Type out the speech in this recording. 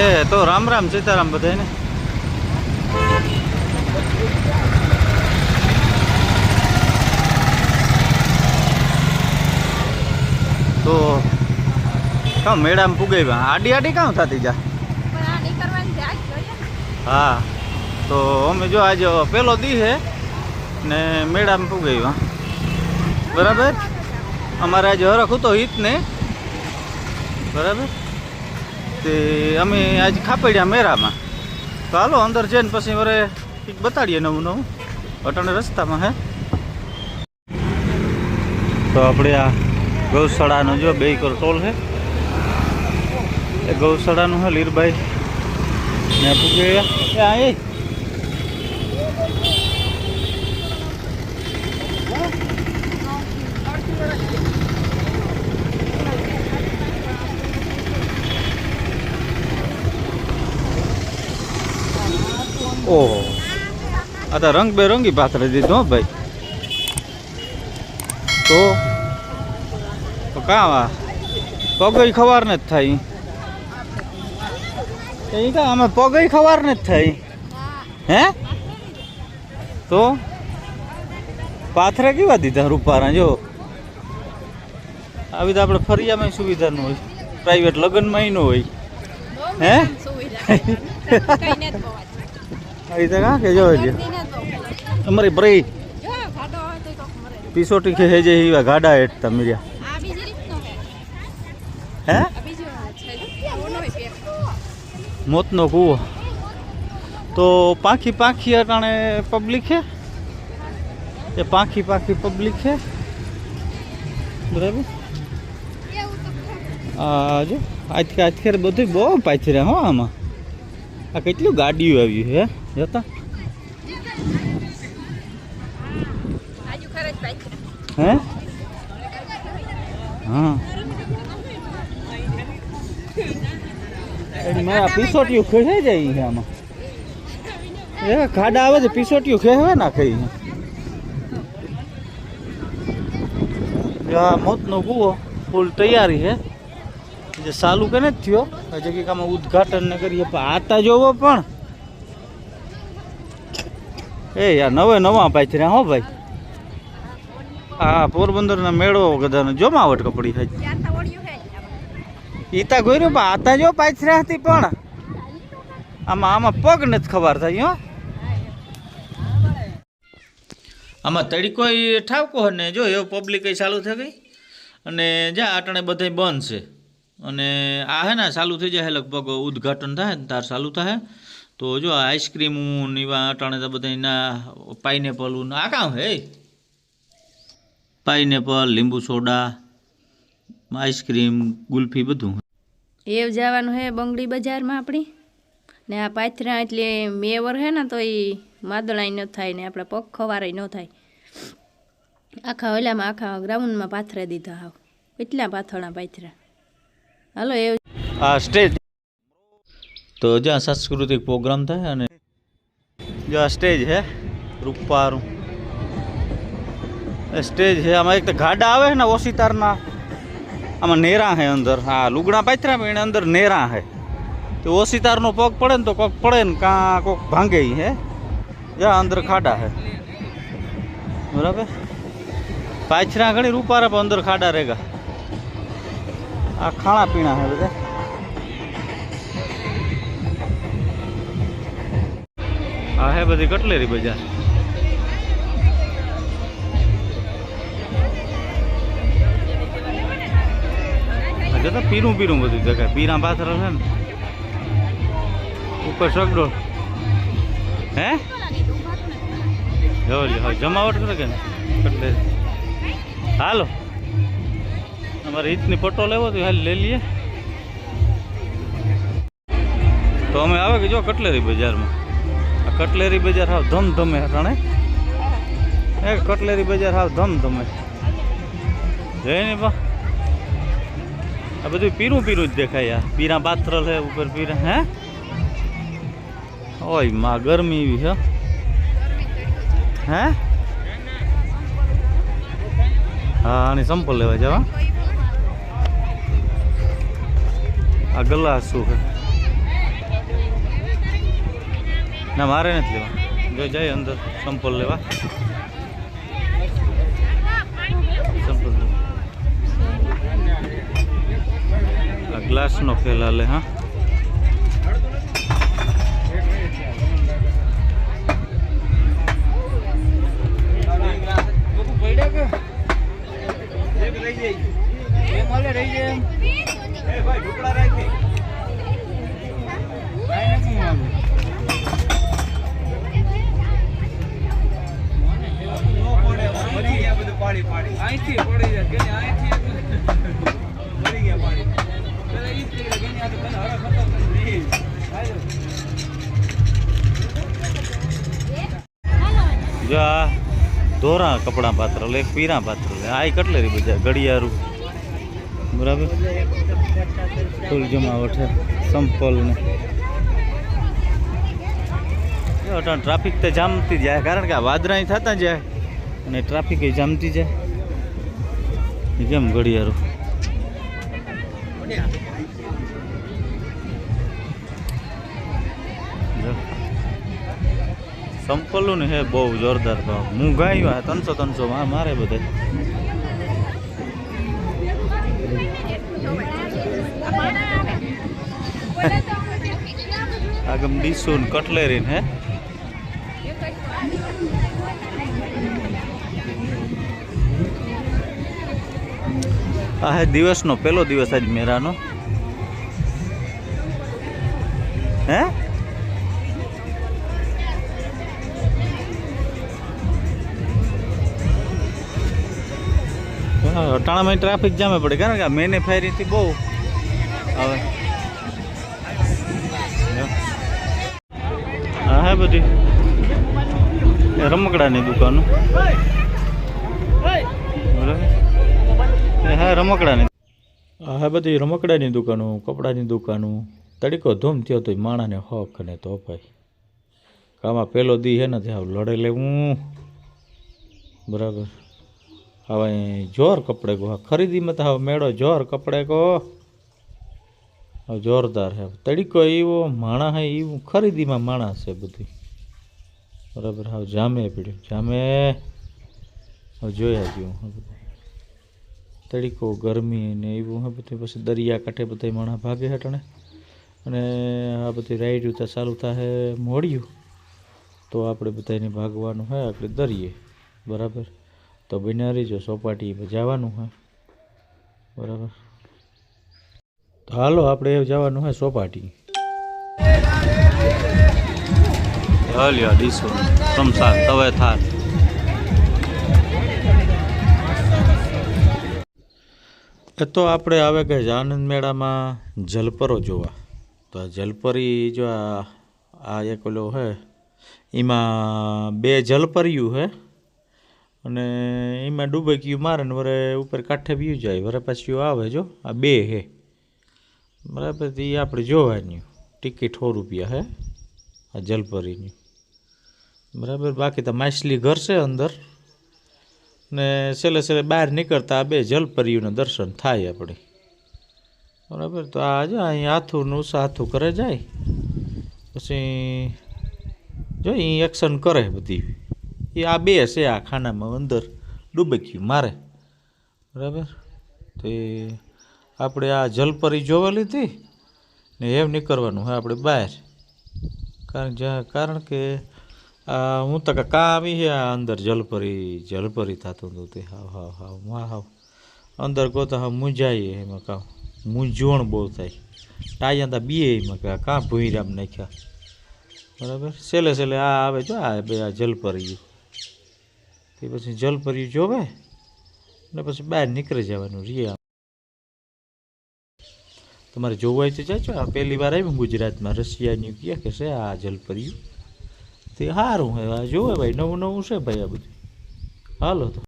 એ તો રામ રામ સીતારામ બધાને તો કામ મેળામાં પુગાવ્યા? આડી આડી કામ થતી જા. હા તો અમે જો આજે પેલો દી છે ને મેળામાં પુગાવ્યા. બરાબર? અમારે આજે હરખ હતો હિત ને બરાબર? તે અમે આજ ખાપડ્યા મેળામાં. તો હાલો, અંદર જઈને પછી વરે કંઈક બતાડીએ નવું નવું. અટાણે રસ્તામાં, હે? તો આપણે આ ગૌશાળાનો જો બે કર ટોલ છે એ ગૌશાળાનું હે લીરભાઈ. ને પૂગે એ. ઓહો. આ તો રંગબેરંગી પાથરી દીધું ભાઈ. તો? કાં પગઈ ખવાર ને જ થાય. એ કા આમાં પગઈ ખવાર ને જ થાય? હે? તો? પાથરા કેવા દીધા રૂપારા જો? આવી તો આપણે ફરિયામાં સુવિધા ન હોય. પ્રાઇવેટ લગ્નમાં ન હોય. હે? મજાની સુવિધા છે. કઈને જ બહુ જ. આવી તો કાં જો જ. અમારી બ્રેક જો, તોય કોક મરે. પીસોટી કે હેજે હીવા ગાડા બીજી રીતનો હે છે જો. મોતનો કૂવો તો પાંખી પાંખી અટાણે પબ્લિક છે એ પાંખી પાંખી પબ્લિક છે બરાબર જો આજકે આજકે બધું બહુ પાછળ હો આમાં આ કેટલું ગાડીઓ આવ્યું હે જોતા હે હા મારા પીસોટીયું ખેંચાઈ જાય છે આમાં. એ ખાડા આવે છે પીસોટીયું ખેવે ના કઈ આ મોતનો કૂવો ફૂલ તૈયારી છે. જે ચાલુ કે જ થયો. હજી કંઈક આમાં ઉદઘાટન ને કરીએ પણ આતા જોવો પણ એ યાર, નવે નવા પાછર્યા હો ભાઈ. હા પોરબંદરના મેળો ગધાનો જોમાવટ કપડી થાય. ઈતા ગોર્યું પણ આતા જો પાછરા હતી પણ આમાં આમાં પગ નથી ખબર થાય, હો. આમાં તડકો ઠાવકો ને, જો એવો પબ્લિક ચાલુ થઈ ગઈ. અને જા, આટણે બધે બંધ છે. અને આ હે ને ચાલુ થઈ જાય લગભગ ઉદ્ઘાટન થાય ને, તાર ચાલુ થાય. તો જો આઈસ્ક્રીમ ને એવા અટાણે તો બધા એના પાઇનેપલ ને આ કામ હે? પાઇનેપલ લીંબુ સોડા આઈસ્ક્રીમ ગુલ્ફી બધું. એ જવાનું હે બંગડી બજારમાં આપણી? ને આ પાથરા એટલે મેવર હે ને તો એ માદળાઈ ન થાય ને આપણા પગ ખવારાય ન થાય. આખા ઓલામાં આખા ગ્રાઉન્ડમાં પાથરા દીધા હાવ. કેટલા પાથરણા પાથરા. હાલો એ આ સ્ટેજ તો જ્યાં સાંસ્કૃતિક પ્રોગ્રામ થાય અને જો આ સ્ટેજ હે રૂપારું સ્ટેજ છે આમાં એક તો ગાડા આવે ને ઓસીતારના આમાં નેરા હે અંદર. હા, લુગડા પાથરા એને અંદર નેરા હે. તો ઓસીતારનો પગ પડે ને તો કોક પડે ને કાં કોક ભાંગે હે. જ્યાં અંદર ખાડા હે. બરાબર? પાછરા ઘણી રૂપારા પણ અંદર ખાડા રેગા. આ ખાણા પીણા હે બધા. આ હે બધી કટલેરી બજાર. આ જતા પીરું પીરું બધું જગ્યા. પીરા પાથર છે ને. ઉપર સગડોળ હે? જો લ્યો, હવે જમાવટ કરે કે ને કટલેરી. હાલો. અમારે ઈદની પટ્ટો લેવો તો હાલ લઈ લઈએ. તો અમે આવે કે જો કટલેરી બજારમાં? આ કટલેરી બજાર હાવ ધમધમે હટાણે એ કટલેરી બજાર હાવ ધમધમે. જય ને બા. આ બધું પીરું પીરું જ દેખાય આ. પીરા પાત્ર લે ઉપર પીરા, હે? ઓયમાં, ગરમી એવી હે. હે? હા, આની સંપલ લેવા જવા આ ગલાસ શું છે ના મારે નથી લેવા. જો જાય અંદર સંપલ લેવા. સંપલ ગ્લાસનો ફેલ હાલે હા. જો આ ધોરા કપડાં પાત્ર લે, પીરા પાત્ર લે. આ કટલેરી બજાર? ઘડિયાળું. બરાબર? ફૂલ જમાવટ છે સંપલ ને અટાણ ટ્રાફિક તો જામતી જાય, કારણ કે આ વાદળા થતા જાય અને ટ્રાફિક જામતી જાય. કેમ ઘડિયાળું? સંપલું ને હે, બહુ જોરદાર ભાવ હું ગાયું આ ત્રણસો ત્રણસો માં મારે બધે. આગમ ડીસુન કટલેરીન હે. આ હે દિવસનો પહેલો દિવસ આજ મેરાનો હે? અટાણામાં ટ્રાફિક જામે પડે. કારણ કે મેને ફેરીથી બહુ હવે હા, હે, બધી. રમકડાની દુકાનો. હા, રમકડાની. હા બધી રમકડાની દુકાનો, કપડાની દુકાનો. તડીકો ધૂમ થયો તો માણાને હોક ને તો ભાઈ કામાં પેલો દી હે ને, ત્યાં લડે લેવું. બરાબર. હવે જોર કપડે કો ખરીદીમાં તો હવે મેળો જોર કપડે કો હવે જોરદાર હે તડીકો એવો, માણા હે એવું, ખરીદીમાં માણસ છે બધી. બરાબર, હવે જામે પીડ્યું. જામે. હવે જોયા જેવું બધું તડીકો, ગરમી ને એવું, હા, બધું. પછી દરિયા કાંઠે બધા માણા ભાગે હટણે અને આ બધી રાઈડ્યું તો ચાલુ થાય મોડ્યું. તો આપણે બધાને ભાગવાનું હોય આપણે દરિયે. બરાબર? તો બન્યા રહીજો સોપાટી જવાનું હોય. બરાબર. તો હાલો આપણે જવાનું હોય સોપાટી. હાલ્યા ડીસો. સમસાર તવે થાર. એ તો આપણે આવે કે આનંદ મેળામાં જલપરો જોવા. તો આ જલપરી જો આ આ એક ઓલો હે એમાં બે જલપરિયું હે. અને એમાં ડૂબકીયું મારે ને વરે ઉપર કાંઠે બી જાય, વરે પાછું આવે જો, આ બે હે. બરાબર એ આપણે જોવાની. ટિકિટ સો રૂપિયા હે, આ જલપરીની. બરાબર, બાકી તો માછલી ઘર છે અંદર. ને છેલ્લે છેલ્લે બહાર નીકળતા આ બે જલપરીઓના દર્શન થાય આપણે બરાબર, તો આ જો, અહીં હાથું ઉષા હાથું કરે જાય. પછી જો એ એક્શન કરે બધી. એ આ બે છે આ ખાનામાં અંદર. ડૂબક્યું મારે. બરાબર? તો આપણે આ જલપરી જોવા લીધી ને એમ નીકળવાનું હોય આપણે બહાર. કારણ જ્યાં કારણ કે આ હું તો કાં આવી છે આ અંદર જલપરી જલપરી થતું હતું તે. હાવ હાવ હાવ હા હાવ. અંદર ગોતા હાવ મૂંઝાઈએ એમાં કાં મૂંઝવણ બહુ થાય. ટાયા તા બીએ એમાં કાં ભૂંયરામ નાખ્યા. બરાબર? છેલ્લે છેલ્લે આ આવે જો આ બે આ જલપરીયું તે પછી જલપર્યું જોવે ને પછી બહાર નીકળી જવાનું રિયા. તમારે જોવું હોય તો જાજો. આ પહેલી વાર આવ્યું ગુજરાતમાં. રશિયાની ક્યાં કે છે આ જલપર્યું તે સારું હે જોવે ભાઈ, નવું નવું છે ભાઈ આ બધું. હાલો તો.